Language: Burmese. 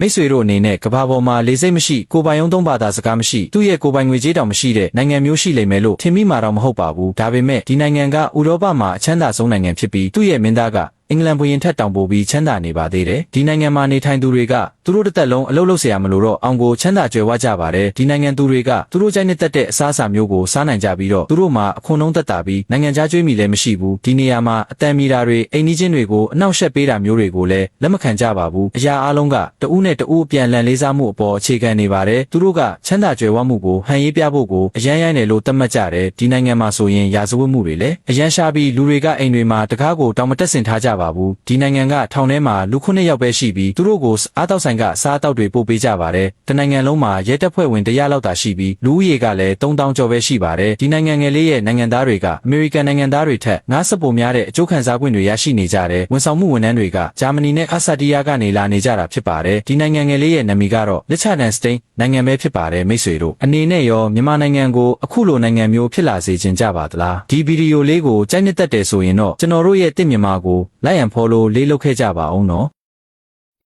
မိတ်ဆွေတို့အနေနဲ့ကဘာပေါ်မှာလေစိတ်မရှိကိုပိုင်ယုံသုံးဘာသာစကားမရှိသူ့ရဲ့ကိုပိုင်ငွေကြေးတောင်မရှိတဲ့နိုင်ငံမျိုးရှိလိမ့်မယ်လို့ထင်မိမှာတော့မဟုတ်ပါဘူးဒါပေမဲ့ဒီနိုင်ငံကဥရောပမှာအချမ်းသာဆုံးနိုင်ငံဖြစ်ပြီးသူ့ရဲ့မင်းသားက အင်္ဂလန်ဘုရင်ထက်တောင်ပိုပြီးချမ်းသာနေပါသေးတယ်ဒီနိုင်ငံမှာနေထိုင်သူတွေကသူတို့တစ်သက်လုံးအလုပ်လုပ်เสียရမလို့တော့အောင်ကိုချမ်းသာကြွယ်ဝကြပါတယ်ဒီနိုင်ငံသူတွေကသူတို့ကြိုက်နေတတ်တဲ့အစားအစာမျိုးကိုစားနိုင်ကြပြီးတော့သူတို့မှာအခွန်နှုံးသက်တာပြီးနိုင်ငံခြားကျွေးမိလည်းမရှိဘူးဒီနေရာမှာအတန်မီတာတွေအိမ်နီးချင်းတွေကိုအနောက်ရှက်ပေးတာမျိုးတွေကိုလည်းလက်မခံကြပါဘူးအရာအလုံးကတဦးနဲ့တဦးအပြန်အလှန်လေးစားမှုအပေါ်အခြေခံနေပါတယ်သူတို့ကချမ်းသာကြွယ်ဝမှုကိုဟန်ရေးပြဖို့ကိုအရန်ရိုင်းတယ်လို့သတ်မှတ်ကြတယ်ဒီနိုင်ငံမှာဆိုရင်ရာဇဝတ်မှုတွေလည်းအရန်ရှာပြီးလူတွေကအိမ်တွေမှာတကားကိုတောင်မတက်ဆင်ထားကြ ပါဘူးဒီနိုင်ငံကထောင်ထဲမှာလူခုနှစ်ယောက်ပဲရှိပြီးသူတို့ကိုအားတောက်ဆိုင်ကစားအသောက်တွေပို့ပေးကြပါတယ်တနိုင်ငံလုံးမှာရဲတပ်ဖွဲ့ဝင်တရလောက်သာရှိပြီးလူဦးရေကလည်း3000ကျော်ပဲရှိပါတယ်ဒီနိုင်ငံငယ်လေးရဲ့နိုင်ငံသားတွေကအမေရိကန်နိုင်ငံသားတွေထက်ငါးစပ်ပိုများတဲ့အကျိုးခံစား권တွေရရှိနေကြတယ်ဝန်ဆောင်မှုဝန်ထမ်းတွေကဂျာမနီနဲ့အဆာတီးယားကနေလာနေကြတာဖြစ်ပါတယ်ဒီနိုင်ငံငယ်လေးရဲ့နာမည်ကတော့လစ်ချာဒန်စတိန်နိုင်ငံပဲဖြစ်ပါတယ်မိတ်ဆွေတို့အနေနဲ့ရောမြန်မာနိုင်ငံကိုအခုလိုနိုင်ငံမျိုးဖြစ်လာစေခြင်းကြပါသလားဒီဗီဒီယိုလေးကိုကြိုက်နှစ်သက်တယ်ဆိုရင်တော့ကျွန်တော်တို့ရဲ့တစ်မြန်မာကို like and follow လေးလုပ်ခဲ့ကြပါအောင်နော်